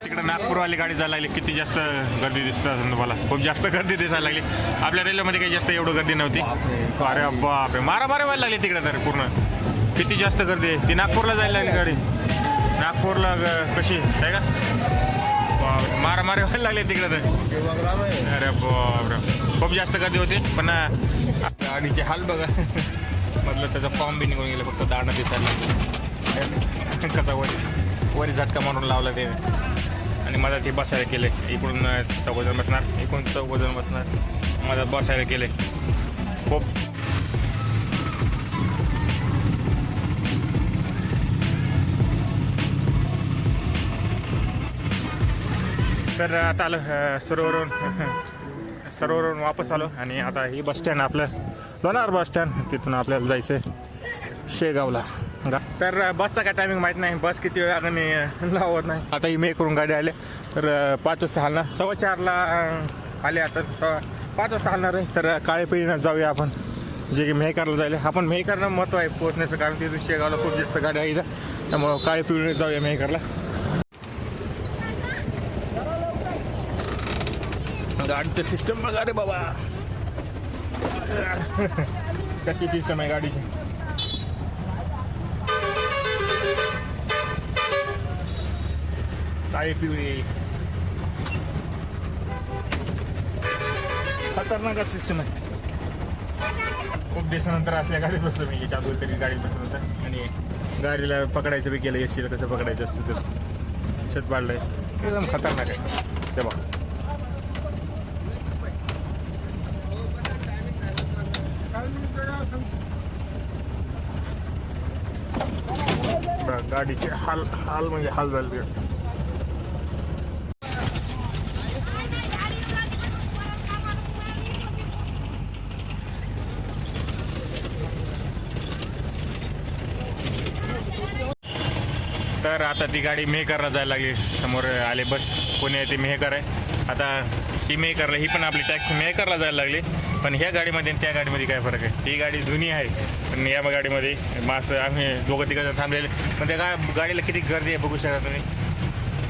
तिकडे नागपूरवाली गाडी जायला लागली. किती जास्त गर्दी दिसत असेल तुम्हाला? खूप जास्त गर्दी दिसायला लागली. आपल्या रेल्वेमध्ये काही जास्त एवढं गर्दी नव्हती. अरे बापरे. मारा मारा व्हायला लागली तिकडे तर पूर्ण. किती जास्त गर्दी आहे? ती नागपूरला जायला लागली गाडी. नागपूरला ग- कशी? आहे का? बापरे, मारा मारे व्हायला लागले तिकडे तर. अरे बापरे. खूप जास्त गर्दी होती पण गाडीचे हाल बघा. मधलं त्याचा फॉर्म बी निघून गेलं फक्त दाणं दिसायला कसा वरी वरी झटका मारून लावला ते. आणि मला हे बसायला केले. इकडून चौघजण बसणार. इकडून चौघजण बसणार. मधात बसायला केले. खूप. तर आता आलो सरोवरून सरोवरून वापस आलो. आणि आता ही बस स्टँड आपलं लोणार बस स्टँड तिथून आपल्याला जायचं आहे शेगावला. तर बसचा काय टायमिंग माहीत नाही. बस किती वेळ आणि लावत नाही. आता ही मे करून गाडी आले. तर पाच वाजता हलणार. सव्वा चारला आले आता. सव्वा पाच वाजता हलणार आहे. तर काळे पिढीनं जाऊया आपण. जे की मेहकारला जायला. आपण मेहकरला महत्त्व आहे पोहोचण्याचं कारण तिथून शेगावला खूप जास्त गाड्या आहे इथं त्यामुळं काळे पिढीने जाऊया मेहकरला. गाडीचं सिस्टम बघा रे बाबा. कशी सिस्टम आहे गाडीची? काळी पिवळी. खतरनाक सिस्टम आहे. खूप दिवसानंतर असल्या गाडीत बसलो मी याच्या अगोदर तरी गाडीत बसलो होता. आणि गाडीला पकडायचं बी केलं एसीला कसं पकडायचं असतं तसं. छत पाडलंय. एकदम खतरनाक आहे. ते बघा, गाडीचे हाल हाल म्हणजे हाल झाले तर आता ती गाडी मेहकरला जायला लागली. समोर आले बस. पुणे ते मेहकर आहे. आता ही मेहकरला ही पण आपली टॅक्सी मेहकरला जायला लागली. पण ह्या गाडीमध्ये आणि त्या गाडीमध्ये काय फरक आहे? ही गाडी जुनी आहे. पण या गाडीमध्ये मास आम्ही दोघं तिघं जण थांबलेले. पण त्या गा गाडीला किती गर्दी आहे बघू शकता तुम्ही?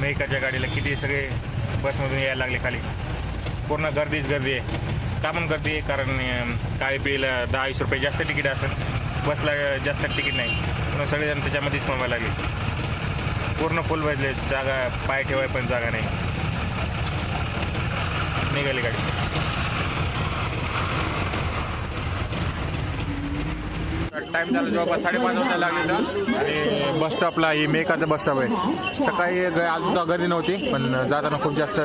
मेहकरच्या गाडीला किती सगळे बसमधून यायला लागले खाली. पूर्ण गर्दीच गर्दी आहे. का पण गर्दी आहे? कारण काळी पिढीला दहा वीस रुपये जास्त तिकीट असेल. बसला जास्त तिकीट नाही. सगळेजण त्याच्यामध्येच कमवायला लागले. पूर्ण फुल बसले जागा पाय ठेवाय पण जागा नाही. निघाली गाडी. टाइम झाला जवळपास साडेपाच वाजता लागलेला. आणि बस स्टॉपला ही मेकाचं बस स्टॉप आहे. सकाळी सुद्धा गर्दी नव्हती पण जाताना खूप जास्त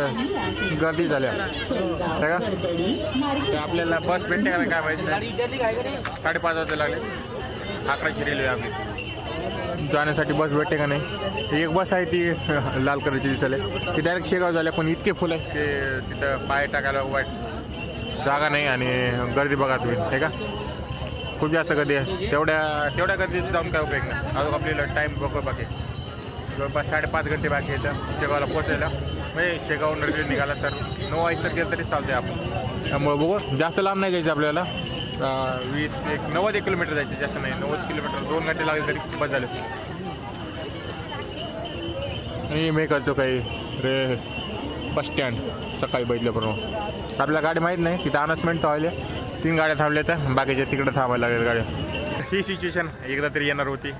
गर्दी झाल्या. का? तर आपल्याला बस भेटते का नाही काय माहिती नाही. साडेपाच वाजता लागले. अकराची रेल्वे आपली. जाण्यासाठी बस भेटते का नाही? एक बस आहे ती लाल कलरची दिसले ती डायरेक्ट शेगाव झाल्या पण इतके फुल आहे की तिथं पाय टाकायला वाईट जागा नाही आणि गर्दी बघा तुम्ही हे का? खूप जास्त गर्दी आहे. तेवढ्या तेवढ्या गर्दीत जाऊन काय उपयोग नाही. अजून आपल्याला टाईम बघू बाकी जवळपास साडेपाच घंटे बाकी आहेत शेगावला पोचायला म्हणजे शेगाव रेल्वे निघाला तर नऊ वाजता गेलं तरी चालते आपण. त्यामुळे बघू जास्त लांब नाही जायचं आपल्याला. वीस एक नव्वद एक किलोमीटर जायचे जास्त नाही नव्वद किलोमीटर दोन घंटे लागले तरी बस झाले. आणि मी करतो काही रे बस स्टँड सकाळी बघितल्याप्रमाणे आपल्याला गाडी माहीत नाही तिथं अनाउन्समेंट व्हायला तीन गाड्या थांबल्या तर बाकीच्या तिकडं थांबायला लागेल गाड्या. ही सिच्युएशन एकदा तरी येणार होती.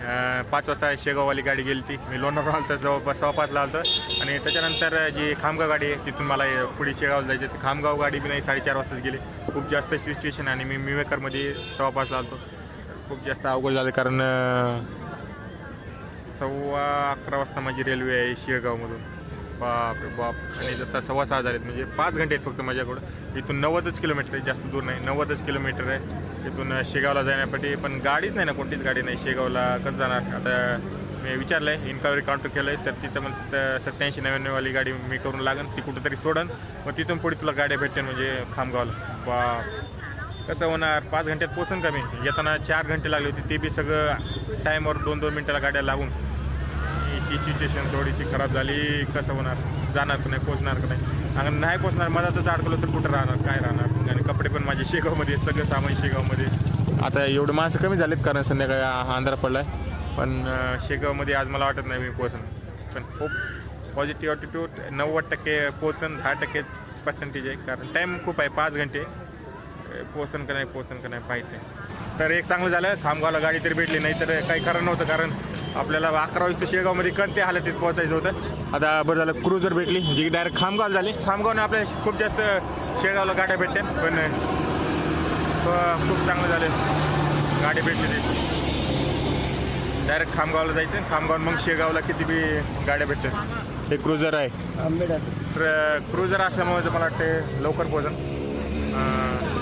पाच वाजता शेगाववाली गाडी गेली ती मी लोणावळा आलो तर जवळपास सव्वा पाचला होतं. आणि त्याच्यानंतर जी खामगाव गाडी आहे तिथून मला पुढे शेगावला जायचं. खामगाव गाडी बी नाही साडेचार वाजताच गेली. खूप जास्त सिच्युएशन आणि मी मिवेकरमध्ये सव्वा पाचला आलो खूप जास्त अवघड झालं कारण सव्वा अकरा वाजता माझी रेल्वे आहे शेगावमधून. बाप रे बाप. आणि आता सव्वा सहा झालेत म्हणजे पाच घंटे आहेत फक्त माझ्याकडं. इथून नव्वदच किलोमीटर आहे जास्त दूर नाही. नव्वदच किलोमीटर आहे. इथून शेगावला जाण्यासाठी पण गाडीच नाही ना कोणतीच गाडी नाही. शेगावला कसं जाणार? आता मी विचारलं आहे इन्क्वायरी कॉन्टॅक्ट केलं आहे तर तिथं मग सत्याऐंशी नव्याण्णववाली गाडी मी करून लागेल ती कुठंतरी सोडन. मग तिथून पुढे तुला गाड्या भेटेल म्हणजे खामगावला. बाप. कसं होणार? पाच घंट्यात पोचन का मी? येताना चार घंटे लागले होते ते बी सगळं टाईमवर दोन दोन मिनटाला गाड्या लागून. ही सिच्युएशन थोडीशी खराब झाली कसं होणार जाणार का नाही पोचणार का नाही? आणि नाही पोचणार मधातच अडकलो तर कुठं राहणार काय राहणार? आणि कपडे पण माझे शेगावमध्ये सगळं सामान शेगावमध्ये. आता एवढे माणसं कमी झालेत कारण संध्याकाळी आंध्रा अंधार पडला आहे पण शेगावमध्ये आज मला वाटत नाही मी पोचणार. पण खूप पॉझिटिव्ह ॲटिट्यूड नव्वद टक्के पोचन दहा टक्केच पर्सेंटेज आहे. कारण टाईम खूप आहे पाच घंटे. पोचन का नाही पोचन का नाही पाहिजे तर एक चांगलं झालं खामगावला गाडी तरी भेटली नाही तर काही खरं नव्हतं. कारण आपल्याला अकरा वाजता शेगावमध्ये कोणत्या हालतीत पोहोचायचं होतं. आता बरं झालं क्रुझर भेटली जी डायरेक्ट खामगाव झाली. खामगावने आपल्याला खूप जास्त शेगावला गाड्या भेटतात पण खूप चांगलं झालं. गाडी भेटली ती डायरेक्ट खामगावला जायचं खामगाव मग शेगावला किती बी गाड्या भेटतात. हे क्रुझर आहे. तर क्रुझर असल्यामुळे मला वाटते लवकर पोहोचन.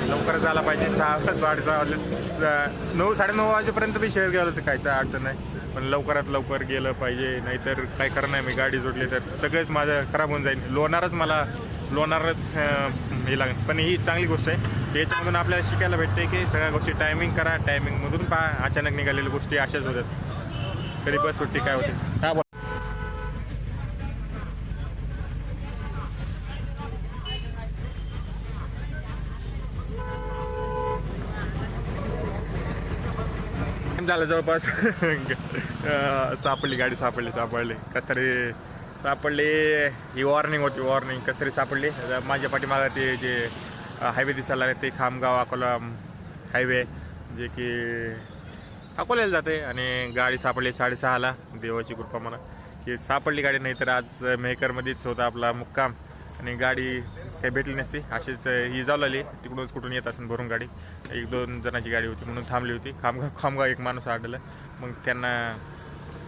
लवकर झाला पाहिजे. सहा साडेसहा वाजले. नऊ साडेनऊ वाजेपर्यंत बी शेअर गेलं तर कायचं अडचण नाही. पण लवकरात लवकर गेलं पाहिजे नाहीतर काय करणार मी? गाडी जोडली तर सगळंच माझं खराब होऊन जाईल. लोणारच मला लोणारच हे लागेल. पण ही चांगली गोष्ट आहे. याच्यामधून आपल्याला शिकायला भेटते की सगळ्या गोष्टी टायमिंग करा टायमिंगमधून पहा. अचानक निघालेल्या गोष्टी अशाच होतात. कधी बस सुट्टी काय होते? हा टाइम झालं जवळपास. सापडली गाडी सापडली सापडली. कस तरी सापडली ही वॉर्निंग होती वॉर्निंग कस तरी सापडली माझ्या पाठीमागं ते जे हायवे दिसायला लागले ते खामगाव अकोला हायवे जे की अकोल्याला जाते. आणि गाडी सापडली साडेसहाला. देवाची कृपा मला. की सापडली गाडी नाही तर आज मेहकरमध्येच होता आपला मुक्काम. आणि गाडी काही भेटली नसती. अशीच ही जाऊ लागली तिकडूनच कुठून येत असेल भरून गाडी. एक दोन जणांची गाडी होती म्हणून थांबली होती. खामगाव खामगाव एक माणूस आढळला. मग त्यांना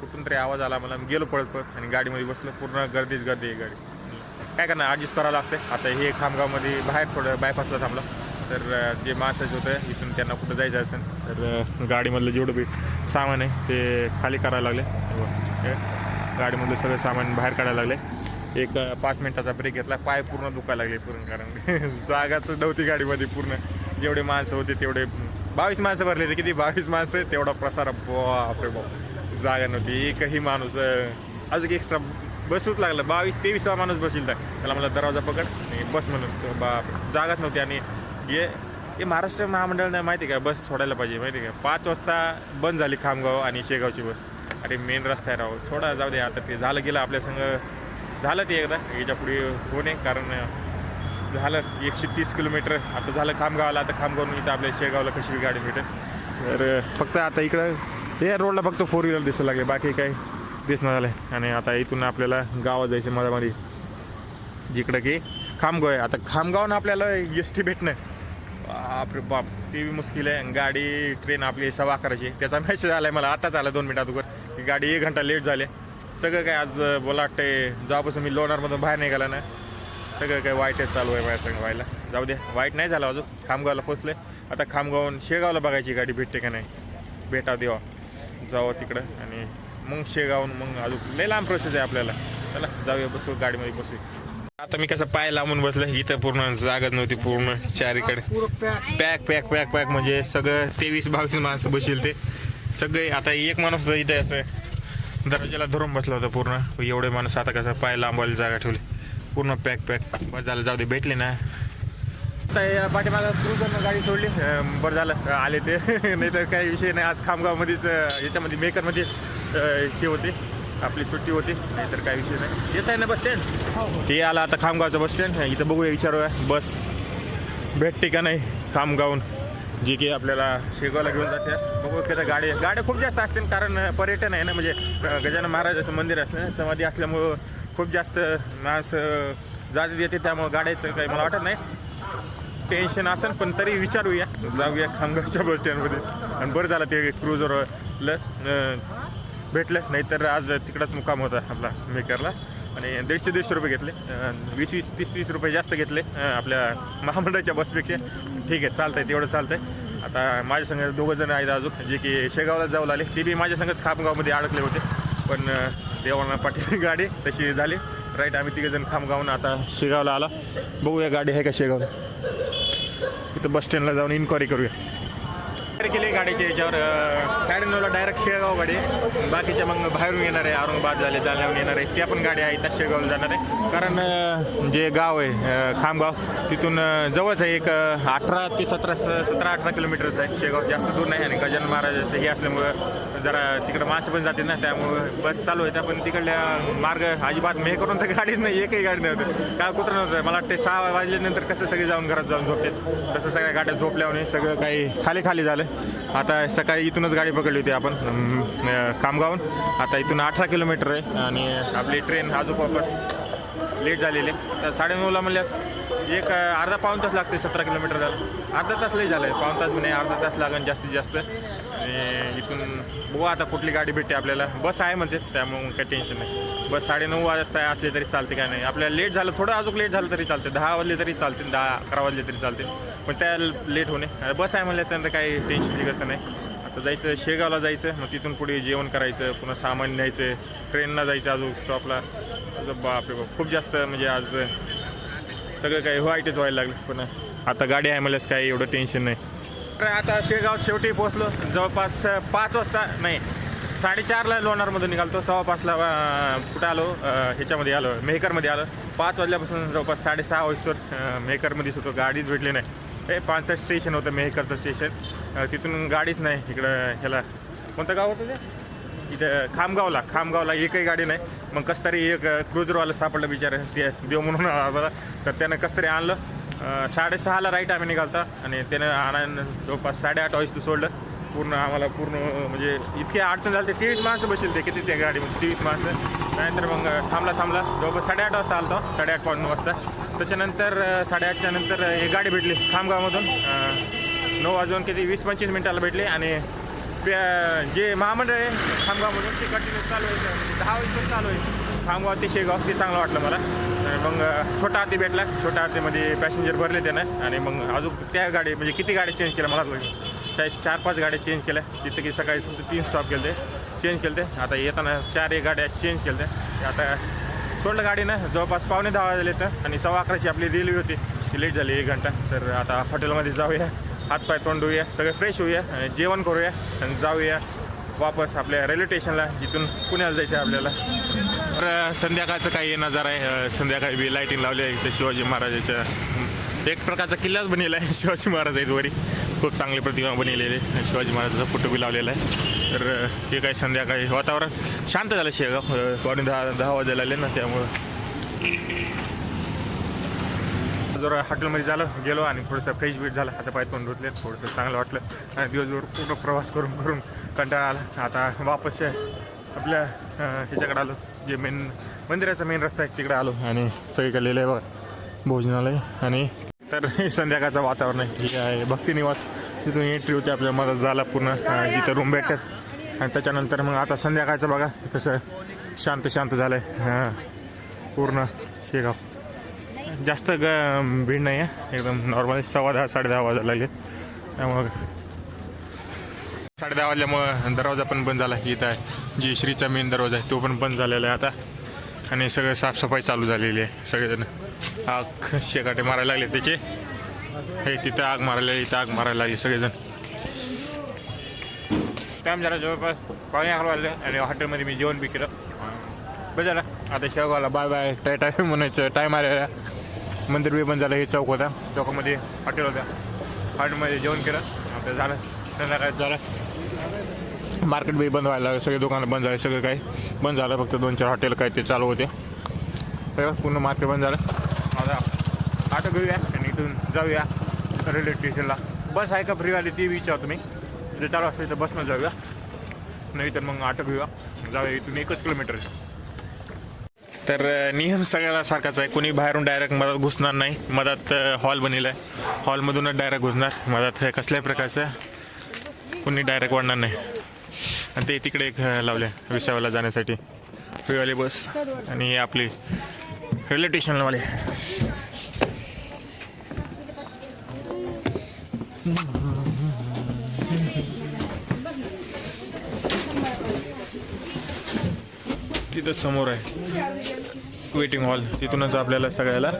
कुठून तरी आवाज आला मला. मी गेलो पळत पळत आणि गाडीमध्ये बसलो. पूर्ण गर्दीच गर्दी आहे गाडी. काय करणार? ॲडजस्ट करावं लागते आता हे खामगावमध्ये बाहेर थोडं बायपासला थांबलं. तर जे माणसाचं होतं इथून त्यांना कुठं जायचं असेल तर गाडीमधलं जेवढं बी सामान आहे ते खाली करायला लागले. हे गाडीमधलं सगळं सामान बाहेर काढायला लागले. एक पाच मिनिटाचा ब्रेक घेतला. पाय पूर्ण दुखायला लागले पूर्ण कारण. जागाच नव्हती गाडीमध्ये पूर्ण. जेवढे माणसं होते तेवढे बावीस माणसं भरले होते. किती? बावीस माणसं. तेवढा प्रसार बापरे बाप. जागा नव्हती. एकही माणूस अजून एक्स्ट्रा बसूच लागलं. बावीस तेवीसा माणूस बसील. तर त्याला मला दरवाजा पकड. आणि बस म्हणून. बाप जागाच नव्हती. आणि हे हे महाराष्ट्र महामंडळानं माहिती आहे का? बस सोडायला पाहिजे. माहिती आहे का? पाच वाजता बंद झाली खामगाव आणि शेगावची बस. अरे मेन रस्ता आहे राव. सोडा जाऊ दे. आता ते झालं गेलं आपल्या संग. झालं ते एकदा याच्यापुढे होणे कारण झालं एकशे तीस किलोमीटर. आता झालं खामगावला आता खामगावून इथं आपल्या शेगावला कशी बी गाडी भेटेल? तर फक्त आता इकडं हे रोडला फक्त फोर व्हीलर दिसू लागले बाकी काही दिसणं झालं आणि आता इथून आपल्याला गावात जायचं मधामध्ये. जिकडं की खामगाव आहे. आता खामगावनं आपल्याला एस टी भेटणं बापरे बाप ते बी मुश्किल आहे. आणि गाडी ट्रेन आपली सव्वा अकराची त्याचा मेसेज आला आहे मला आताच आला दोन मिनिटात अगोदर. की गाडी एक घंटा लेट झाले सगळं काय आज बोला वाटतंय जेव्हापासून मी लोणारमधून बाहेर निघाला ना सगळं काय वाईटच चालू आहे माझ्या सगळं व्हायला. जाऊ दे वाईट नाही झालं अजून खामगावला पोचले आता खामगावून शेगावला बघायची गाडी भेटते का नाही भेटा देवा. जावं तिकडं आणि मग शेगावून मग अजून लय लांब प्रोसेस आहे आपल्याला. चला जाऊया बसू गाडीमध्ये बसू. आता मी कसं पाय लांबून बसलं इथं पूर्ण जागाच नव्हती पूर्ण चारीकडे. पॅक पॅक पॅक पॅक म्हणजे सगळं तेवीस बावीस माणसं बसेल ते. सगळे आता एक माणूस इथं असं दरवाजाला धरून बसला होता पूर्ण. एवढे माणूस आता कसं पाय लांबवायला जागा ठेवली. पूर्ण पॅक पॅक बरं झालं जाऊ दे भेटले ना. आता सुरू पाठीमागं गाडी सोडली. बरं झालं आले ते. नाही तर काही विषय नाही. आज खामगावमध्येच याच्यामध्ये मेकरमध्ये हे होती. आपली सुट्टी होती. नाही तर काही विषय नाही. येत आहे ना बस स्टँड हे आला आता खामगावचं बस स्टँड इथं बघूया विचारूया. बस भेटते का नाही खामगावून जी की आपल्याला शेगावला घेऊन जाते. बघू तिथं गाडी. गाड्या खूप जास्त असतील कारण पर्यटन आहे ना म्हणजे गजानन महाराजाचं मंदिर असलं समाधी असल्यामुळं खूप जास्त माणसं जात येते त्यामुळं गाड्याचं काही मला वाटत नाही. टेन्शन असेल पण तरी विचारूया. जाऊया खामगावच्या बस स्टँडमध्ये आणि बरं झालं ते क्रुझरला भेटलं. नाहीतर आज तिकडंच मुकाम होता आपला मेकरला. आणि दीडशे दीडशे रुपये घेतले. वीस वीस तीस तीस रुपये जास्त घेतले आपल्या महामंडळाच्या बसपेक्षा. ठीक आहे चालतंय तेवढं चालतंय. आता माझ्या संग दोघं जण आहेत अजून जे की शेगावला जाऊ लागले. ते बी माझ्या संगच खामगावमध्ये अडकले होते. पण देवाना पाठी गाडी तशी झाली. राईट आम्ही तिघे जण खामगावून आता शेगावला आला. बघूया गाडी आहे का शेगावला. इथं बस स्टँडला जाऊन इन्क्वायरी करूया. केली गाडीच्या याच्यावर अं, साडेनऊला डायरेक्ट शेगाव गाडी बाकीच्या मग बाहेरून येणार आहे औरंगाबाद झाले जालन्याहून येणार आहे. त्या पण गाड्या आहेत त्या शेळगावला जाणार आहे. कारण जे गाव आहे खामगाव तिथून जवळच आहे एक अठरा ते सतरा सतरा अठरा किलोमीटरचं आहे. शेगाव जास्त दूर नाही आणि गजानन महाराजाचं हे असल्यामुळं जरा तिकडं मासे पण जाते ना त्यामुळे बस चालू होत्या पण तिकडल्या मार्ग अजिबात मे करून तर गाडीच नाही एकही गाडी नव्हतं काय कुत्र नव्हतं. मला वाटते सहा वाजल्यानंतर कसं सगळे जाऊन घरात जाऊन झोपलेत तसं सगळ्या गाड्या झोपल्याने सगळं काही खाली खाली झालं. आता सकाळी इथूनच गाडी पकडली होती आपण कामगावून आता इथून अठरा किलोमीटर आहे आणि आपली ट्रेन अजून वापस लेट झालेले तर साडेनऊला म्हणल्यास एक अर्धा पाऊण तास लागते सतरा किलोमीटर झालं. अर्धा तास लई झालं आहे पाऊण तास म्हणे अर्धा तास लागेल जास्तीत जास्त. इथून बघू आता कुठली गाडी भेटते आपल्याला? बस आहे म्हणते त्यामुळे काही टेन्शन नाही. बस साडेनऊ वाजता असले तरी चालते काय नाही. आपल्याला लेट झालं थोडं अजून लेट झालं तरी चालते. दहा वाजले तरी चालते दहा अकरा वाजले तरी चालते. पण त्या लेट होणे. आता बस आहे म्हणल्यानंतर काही टेन्शनची गरज नाही. आता जायचं शेगावला जायचं मग तिथून पुढे जेवण करायचं पुन्हा सामान न्यायचं ट्रेनला जायचं अजून स्टॉपला अजून बापरे बाप खूप जास्त म्हणजे आज सगळं काही वाईटच व्हायला लागलं. पण आता गाडी आहे म्हणल्यास काही एवढं टेन्शन नाही. ट्रॅ आता शेगाव शेवटी पोचलो जवळपास पाच वाजता नाही साडेचारला लोणारमधून निघालतो. सव्वा पाचला कुठं आलो? ह्याच्यामध्ये आलो मेहकरमध्ये आलो. पाच वाजल्यापासून जवळपास साडेसहा वाजतो. मेहकरमध्येच होतो गाडीच भेटली नाही. हे पाचचं स्टेशन होतं मेहकरचं स्टेशन. तिथून गाडीच नाही इकडं ह्याला. कोणतं गाव होतं ते? इथं खामगावला. खामगावला एकही गाडी नाही. मग कसं तरी एक क्रुझरवाला सापडलं बिचार. ते देव म्हणून आला तर त्यानं कसं तरी आणलं. साडेसहाला राईट आम्ही निघालता आणि त्यानं आणायला जवळपास साडेआठ वाजता सोडलं. पूर्ण आम्हाला पूर्ण म्हणजे इतके अडचण झाली ते तेवीस माणसं बसेल ते किती त्या गाडीमध्ये? तेवीस माणसं. त्यानंतर मग थांबला थांबला. जवळपास साडेआठ वाजता आलतो. साडेआठ पाऊण वाजता. त्याच्यानंतर साडेआठच्या नंतर एक गाडी भेटली खामगावमधून. नऊ वाजून किती? वीस पंचवीस मिनिटाला भेटली आणि जे महामंडळ आहे खामगावमधून ते कंटिन्यू चालू आहे. दहा वाजता चालू आहे. खामगाव ते शेगाव ते चांगलं वाटलं मला. मग छोटा आरती भेटला. छोटा आरतीमध्ये पॅसेंजर भरले त्यानं. आणि मग अजून त्या गाडी म्हणजे किती गाड्या चेंज केल्या मला त्या चार पाच गाड्या चेंज केल्या. तिथं की सकाळी फक्त तीन स्टॉप केले चेंज केले आता येताना चार एक गाड्या चेंज केल्या आता सोडलं गाडी ना जवळपास पावणे दहा वाजले तर आणि सव्वा अकराची आपली रेल्वे होती. ती लेट झाली एक घंटा. तर आता हॉटेलमध्ये जाऊया. हातपाय तोंड धुऊया सगळं फ्रेश होऊया. आणि जेवण करूया. आणि जाऊया वापस आपल्या रेल्वे स्टेशनला जिथून पुण्याला जायचं आहे आपल्याला. तर संध्याकाळचं काही नजारा आहे. संध्याकाळी बी लाईटिंग लावली आहे इथं शिवाजी महाराजाच्या. एक प्रकारचा किल्लाच बनलेला आहे. शिवाजी महाराज आहेत वरी. खूप चांगली प्रतिमा बनलेली आहे. शिवाजी महाराजाचा फोटो बी लावलेला आहे. तर हे काय संध्याकाळी वातावरण शांत झालं शेगाव. पावणे दहा दहा वाजायला आले ना त्यामुळं. जरा हॉटेलमध्ये झालं गेलो आणि थोडंसं फ्रेश बीट झालं. आता पाय तोंड धुतले थोडंसं चांगलं वाटलं. आणि दिवसभर पूर्ण प्रवास करून करून कंटाळा आला. आता वापस आपल्या ह्याच्याकडे आलो. जे मेन मंदिराचा मेन रस्ता आहे तिकडे आलो आणि सगळीकडे लिहिलं आहे बघा भोजनालय आणि तर हे संध्याकाळचं वातावरण आहे. हे आहे भक्ती निवास. तिथून एंट्री होती आपल्या मदत झाला पूर्ण. जिथं रूम भेटतात. आणि त्याच्यानंतर मग आता संध्याकाळचं बघा कसं शांत शांत झालं आहे पूर्ण शेगाव जास्त ग भीड नाही आहे. एकदम नॉर्मल सव्वा दहा साडे दहा वाजायला लागले. त्यामुळं साडे दहा वाजल्यामुळं दरवाजा पण बंद झाला. इथं आहे. जे श्रीचा मेन दरवाजा आहे तो पण बंद झालेला आहे आता. आणि सगळं साफसफाई चालू झालेली आहे. सगळेजण आग शेकाटे मारायला लागले त्याचे. हे तिथं आग मारायला लागली, इथं आग मारायला लागली सगळेजण. टाईम झाला जवळपास. पाणी आग वाजले आणि हॉटेलमध्ये मी जेवण बी केलं. बरं झालं. आता शेवगावला बाय बाय टाय टाय म्हणायचं. टाईम आलेला मंदिर बी बंद झालं हे चौक होता. चौकामध्ये हॉटेल होत्या हॉटेलमध्ये जेवण केलं. आता झालं. संध्याकाळ झालं. मार्केट बी बंद व्हायला सगळे दुकानं बंद झाले सगळं काही बंद झालं फक्त दोन चार हॉटेल काय ते चालू होते. पूर्ण मार्केट बंद झालं. आता ऑटो घेऊया आणि इथून जाऊया रेल्वे स्टेशनला बस आहे का फ्रीवाली ती विचार तुम्ही. जर चालू असेल तर बसनं जाऊया. नाही तर मग ऑटो घेऊया. जाऊया इथून एकच किलोमीटर तर नियम सगळ्याला सारखाच आहे. कोणी बाहेरून डायरेक्ट मधात घुसणार नाही. मधात हॉल बनेला आहे. हॉलमधूनच डायरेक्ट घुसणार. मधात हे कसल्याही प्रकारचं कोणी डायरेक्ट वाढणार नाही. आणि ते तिकडे एक अ, लावले विसाव्याला जाण्यासाठी. फ्रीवाली बस आणि हे आपली रेल्वे स्टेशनवाले तिथं समोर आहे. वेटिंग हॉल तिथूनच आपल्याला सगळ्याला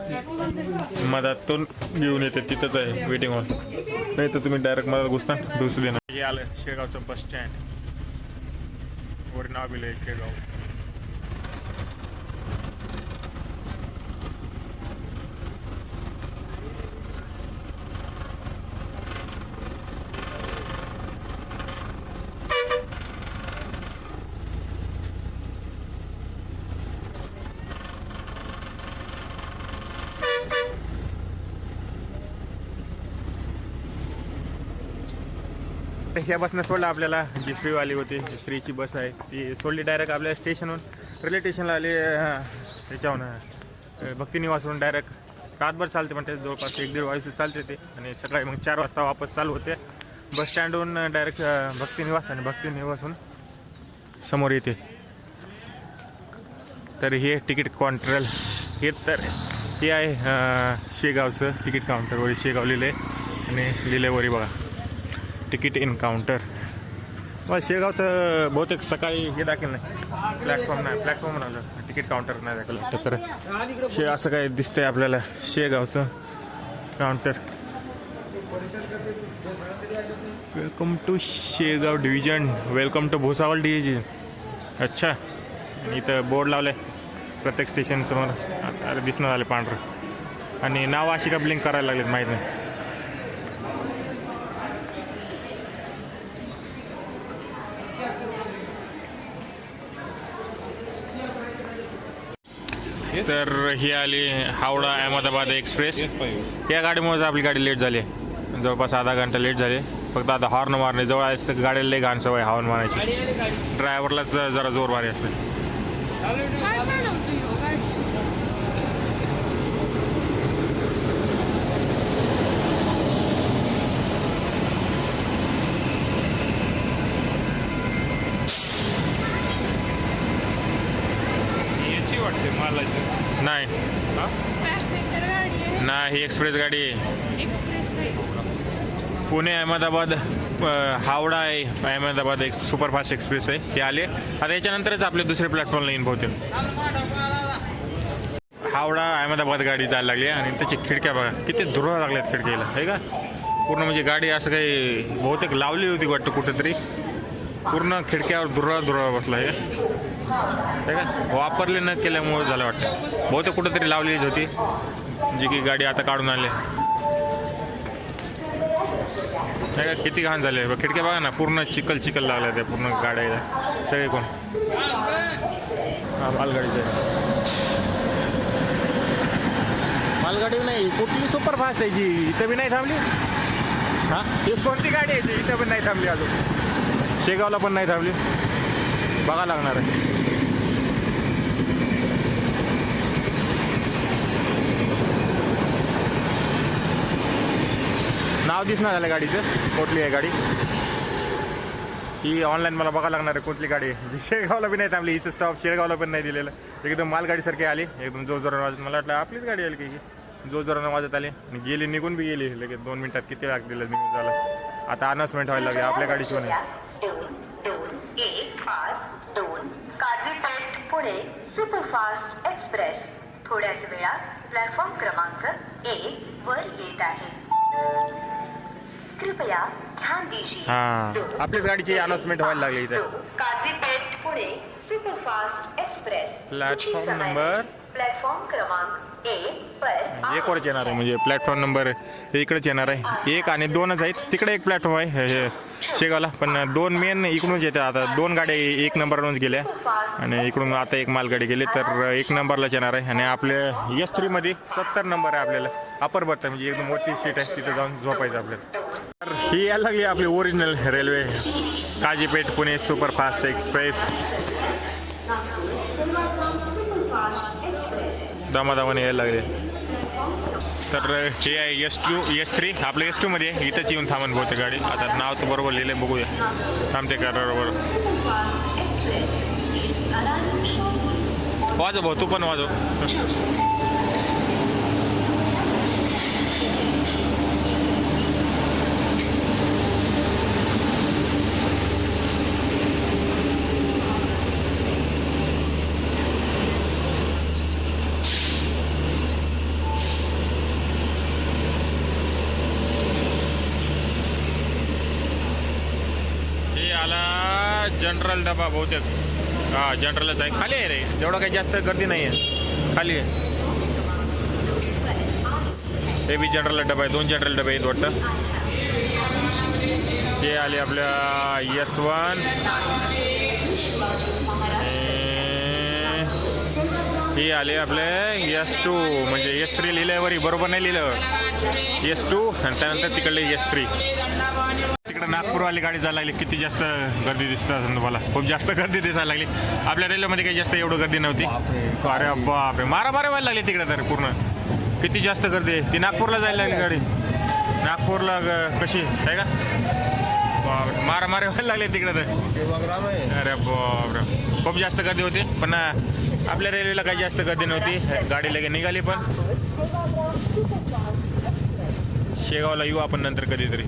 मधातून घेऊन येते. तिथंच आहे वेटिंग हॉल नाही तर तुम्ही डायरेक्ट मधात घुसता. दुसरी देणार हे आलं शेगावचं बस स्टँड वर नाव बिल शेगाव ह्या बसनं सोडलं आपल्याला जी फ्रीवाली होती श्रीची बस आहे ती सोडली डायरेक्ट आपल्या स्टेशनहून रेल्वे स्टेशनला आली त्याच्याहून भक्तिनिवासहून डायरेक्ट रातभर चालते म्हणते जवळपास एक दीड वाजता चालते ते. आणि सकाळी मग चार वाजता वापस चालू होते. बस स्टँडहून डायरेक्ट भक्तिनिवास आणि भक्तिनिवासहून समोर येते. तर हे तिकीट काउंटर हे तर हे आहे शेगावचं तिकीट काउंटरवर शेगाव लिहिलं. आहे आणि लिहिलं वरी बघा. तिकीट इन काउंटर मग शेगावचं बहुतेक सकाळी हे दाखल नाही. प्लॅटफॉर्म नाही प्लॅटफॉर्म नाही तिकीट काउंटर नाही दाखल वाटतं तर शे असं काय दिसतंय आपल्याला? शेगावचं counter welcome to Shegaon division welcome to Bhusawal division अच्छा आणि इथं बोर्ड लावलं आहे प्रत्येक स्टेशन समोर. अरे दिसणं झालं पांढरं. आणि नाव अशी का ब्लिंक करायला लागलेत माहीत नाही. तर ही आली हावडा अहमदाबाद एक्सप्रेस. या गाडीमुळे आपली गाडी लेट झाली. आहे. जवळपास आधा घंटा लेट झाली. फक्त आता हॉर्न मारणे जवळ आहे तर गाडीला लई घाण सवय हॉर्न मारायची. ड्रायव्हरलाच जरा जोर मारे असते काय चालवतो ह्यो गाडी? याची वाटते मालाची नाही पॅसेंजर गाडी आहे नाही ही एक्सप्रेस गाडी आहे. पुणे अहमदाबाद हावडा आहे. अहमदाबाद एक सुपरफास्ट एक्सप्रेस आहे. हे आले. आता याच्यानंतरच आपले दुसरे प्लॅटफॉर्मला येईन बहुतेक हावडा अहमदाबाद गाडी जायला लागली आहे आणि त्याची खिडक्या बघा. किती धुरळ लागल्यात खिडकीला. आहे का? पूर्ण म्हणजे गाडी असं काही बहुतेक लावली होती वाटतं कुठेतरी. पूर्ण खिडक्यावर धुरळ धुरळ बसला आहे. का? वापरले न केल्यामुळे झालं वाटतं. बहुतेक कुठेतरी लावलीच होती. जी की गाडी आता काढून आली नाही का किती घाण झाले. बघ, खिडक्या बघा ना पूर्ण चिखल चिखल लागल्या त्या पूर्ण गाड्या सगळे कोण? हा मालगाडीचे. मालगाडी नाही कुठली सुपर फास्ट आहे जी? इथं बी नाही थांबली? हा? ही कोणती गाडी आहे जी? इथं पण नाही थांबली अजून. शेगावला पण नाही थांबली. बघा लागणार आहे. नाव दिसणार झालं गाडीचं. कुठली आहे गाडी? ही ऑनलाईन मला बघावं लागणार आहे कुठली गाडी आहे. जी शेगावला नाही थांबली. हिचं स्टॉप शेळगावला पण नाही दिलेलं. एकदम मालगाडीसारखी आली. एकदम जोर जोरानं वाजत मला वाटलं आपलीच गाडी आली की जोर जोरानं वाजत आली. आणि गेली निघून बी गेली. लगेच दोन मिनिटात किती लाग दिलं निघून झालं. आता अनाउन्समेंट व्हायला लागली. आपल्या गाडीची पण सुपरफास्ट एक्सप्रेस थोड्याच वेळात प्लॅटफॉर्म क्रमांक एक वर येत आहे. कृपया ध्यान दीजिए। हा। दोन, आपलीच गाडीची अनाउन्समेंट व्हायला लागली इथं दोन, Kazipet Pune superfast express. Platform number? Platform क्रमांक एक पर एक वरच येणार आहे म्हणजे प्लॅटफॉर्म नंबर इकडेच येणार आहे एक आणि दोनच आहेत तिकडे एक प्लॅटफॉर्म आहे शेगावला. पण दोन मेन इकडूनच येतात आता दोन गाड्या एक नंबरवरूनच गेल्या. आणि इकडून आता एक मालगाडी गेली. तर एक नंबरलाच येणार आहे. आणि आपल्या एस थ्रीमध्ये सत्तर नंबर आहे आपल्याला. अपर बर्थ म्हणजे एकदम मोठी सीट आहे. तिथं जाऊन झोपायचं आपल्याला. तर ही यायला लागली आपली original railway Kazipet Pune superfast express. दमादमाने यायला लागले. तर हे आहे एस टू एस थ्री आपलं एस टूमध्ये इथंच येऊन थांबन बहुतेक गाडी. आता नाव तर बरोबर लिहिलं बघूया. थांबते का बरोबर वाजव भाऊ तू पण वाजव हे आला जनरल डबा बहुतेक. हा जनरलच आहे. खाली आहे रे. एवढं काही जास्त गर्दी नाही आहे खाली आहे. हे बी जनरल डबा आहे. दोन जनरल डबे आहेत वाटतं. हे आले आपल्या यस वन हे आले आपले यस टू. म्हणजे यस थ्री लिहिल्यावरही बरोबर नाही लिहिलं. S two. आणि त्यानंतर तिकडले यस थ्री. इकडे नागपूरवाली गाडी जायला लागली. किती जास्त गर्दी दिसत असेल तुम्हाला? खूप जास्त गर्दी दिसायला लागली. आपल्या रेल्वेमध्ये काही जास्त एवढं गर्दी नव्हती. अरे बापरे. मारा मारा व्हायला लागली तिकडे तर पूर्ण. किती जास्त गर्दी आहे? ती नागपूरला जायला लागली गाडी. नागपूरला कशी? आहे का? बापरे. मारा मारे व्हायला लागले तिकडे तर. अरे बापरे. खूप जास्त गर्दी होती. पण आपल्या रेल्वेला काही जास्त गर्दी नव्हती. गाडी लगे निघाली पण. शेगावला येऊ आपण नंतर कधीतरी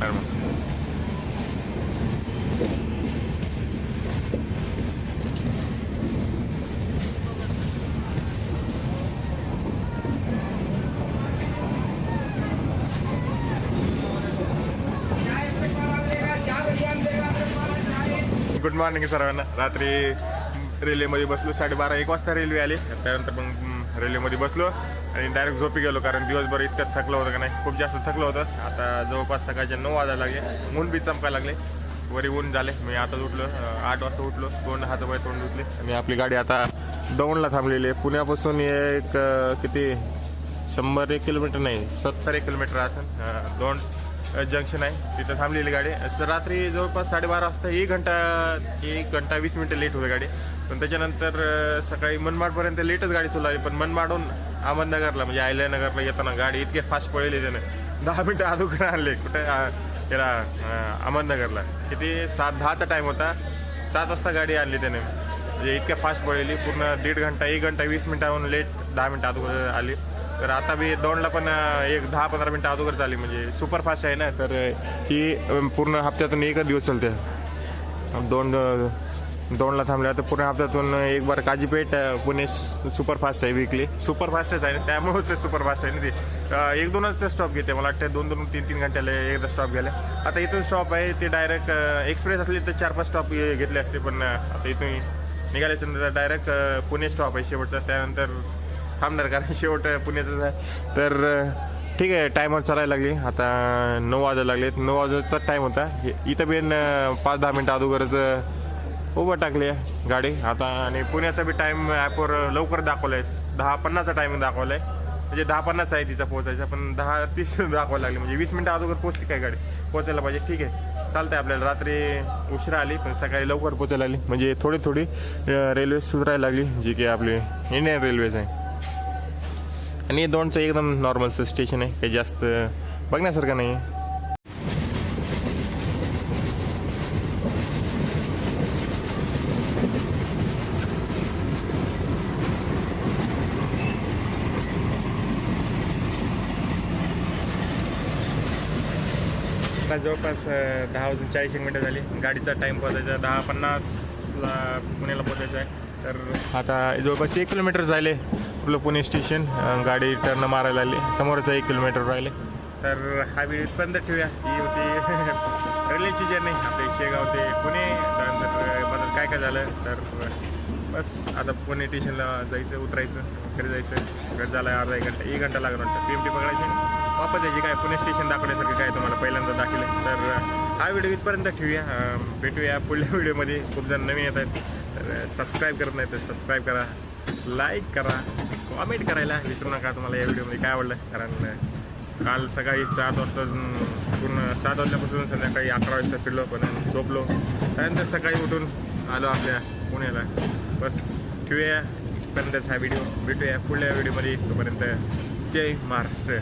बरं मग. गुड मॉर्निंग सर्वांना. रात्री रेल्वेमध्ये बसलो साडेबारा एक वाजता रेल्वे आली. त्यानंतर मग रेल्वेमध्ये बसलो आणि डायरेक्ट झोपी गेलो कारण दिवसभर इतकं थकलं होतं का नाही? खूप जास्त थकलं होतं. आता जवळपास सकाळच्या नऊ वाजायला लागले. ऊन बी चमकायला लागले. वरी ऊन झाले. मी आता उठलो. आठ वाजता उठलो. दोन हात पाय तोंड धुतले आणि आपली गाडी आता दौंडला थांबलेली आहे. पुण्यापासून एक किती? शंभर एक किलोमीटर नाही सत्तर एक किलोमीटर असेल. दोन जंक्शन आहे. तिथं थांबलेली गाडी. असं रात्री जवळपास साडेबारा वाजता एक घंटा एक घंटा वीस मिनटं लेट होते गाडी. पण त्याच्यानंतर सकाळी मनमाडपर्यंत लेटच गाडी चुलावली पण मनमाडून अहमदनगरला म्हणजे आयल्यानगरला येताना गाडी इतके फास्ट पळली त्याने. दहा मिनटं अगोदर आणले कुठे त्याला अहमदनगरला. किती? सात दहाचा टाईम होता. सात वाजता गाडी आणली त्याने. म्हणजे इतक्या फास्ट पळली. पूर्ण दीड घंटा एक घंटा वीस मिनटाहून लेट दहा मिनटं अगोदर आली. तर आता बी दोनला पण एक दहा पंधरा मिनटं अगोदर चालली. म्हणजे सुपरफास्ट आहे ना तर ही पूर्ण हप्त्यातून एकच दिवस चालते. दोन दोनला थांबल्या तर पूर्ण हप्त्यातून एक बार काजीपेठ पुणे सुपरफास्ट आहे विकली सुपरफास्टच आहे ना त्यामुळेच सुपरफास्ट आहे ना ते. एक दोनच स्टॉप घेते मला वाटतं दोन दोन तीन तीन घंट्याला एकदा स्टॉप घ्यायला आता इथून स्टॉप आहे ते डायरेक्ट एक्सप्रेस असले तर चार पाच स्टॉप घेतले असते पण आता इथून निघाल्याच्या नंतर डायरेक्ट पुणे स्टॉप आहे शेवटचा. त्यानंतर थांबणार कारण शेवट पुण्याचं आहे. तर ठीक आहे टायमर चालायला लागली. आता नऊ वाजायला लागले नऊ वाजायचा टाईम होता. इथं बी पाच दहा मिनटं अगोदरच उभं टाकली आहे गाडी. आता आणि पुण्याचा बी टाईम ॲपवर लवकर दाखवला आहे दहा पन्नासचा टायमिंग दाखवला आहे म्हणजे दहा पन्नास आहे तिचा पोहोचायचा पण दहा तीस दाखवायला लागली. म्हणजे वीस मिनटं अगोदर पोचली काय गाडी? पोचायला पाहिजे. ठीक आहे. चालतंय आपल्याला. रात्री उशिरा आली पण सकाळी लवकर पोचायला आली म्हणजे थोडी थोडी रेल्वे सुधारायला लागली जी की आपली इंडियन रेल्वेज आहे. आणि हे दोनचं एकदम नॉर्मल स्टेशन आहे. काही जास्त बघण्यासारखं नाही आहे आता जवळपास दहा वाजून चाळीस एक मिनटं झाली. गाडीचा टाईम पोहोचायचा दहा पन्नासला पुण्याला पोचायचा आहे. तर आता जवळपास एक किलोमीटर झाले. आपलं पुणे स्टेशन गाडी टर्न मारायला आली. समोरच एक किलोमीटर राहिले. तर हा व्हिडिओ इथपर्यंत ठेवूया. ही होती रेल्वेची जर्नी आपले शेगाव ते पुणे. त्यानंतर बदल काय काय झालं? तर बस आता पुणे स्टेशनला जायचं उतरायचं घरी जायचं. घरी झालं अर्धा एक घंटा एक घंटा लागणार. वाटतं पी एम टी पकडायची. वापस जायची काय? पुणे स्टेशन दाखवण्यासारखं काय तुम्हाला पहिल्यांदा दाखवलं? तर हा व्हिडिओ इथपर्यंत ठेवूया. भेटूया पुढल्या व्हिडिओमध्ये. खूप जण नवीन येत आहेत. तर सबस्क्राईब करत नाही तर सबस्क्राईब करा. लाईक करा. कॉमेंट करायला विसरू नका तुम्हाला या व्हिडिओमध्ये काय आवडलं. कारण काल सकाळी सात वाजता पूर्ण सात वाजल्यापासून संध्याकाळी अकरा वाजता फिरलो पण झोपलो. त्यानंतर सकाळी उठून आलो आपल्या पुण्याला. बस ठेवूया. इथपर्यंतच हा व्हिडिओ. भेटूया पुढल्या व्हिडिओमध्ये. तोपर्यंत जय महाराष्ट्र.